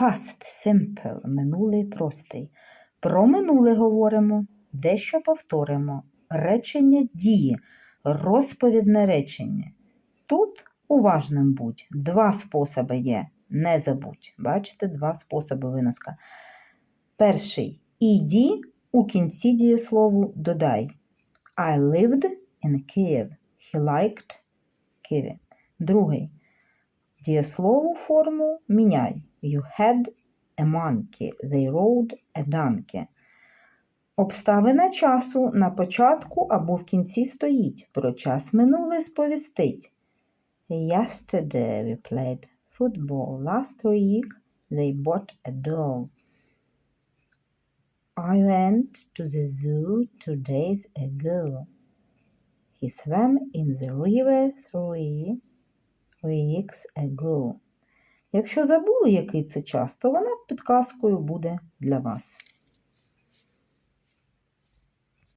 Past simple, минулий простий. Про минуле говоримо, дещо повторимо. Речення дії, розповідне речення. Тут уважним будь. Два способи є. Не забудь. Бачите, два способи виноска. Перший іді у кінці дієслову додай. I lived in Kyiv. He liked Kyiv. Другий. Дієслову форму міняй. You had a monkey. They rode a donkey. Обставина часу на початку або в кінці стоїть. Про час минулий сповістить. Yesterday we played football. Last week they bought a doll. I went to the zoo two days ago. He swam in the river three weeks ago. Якщо забули, який це час, то вона підказкою буде для вас.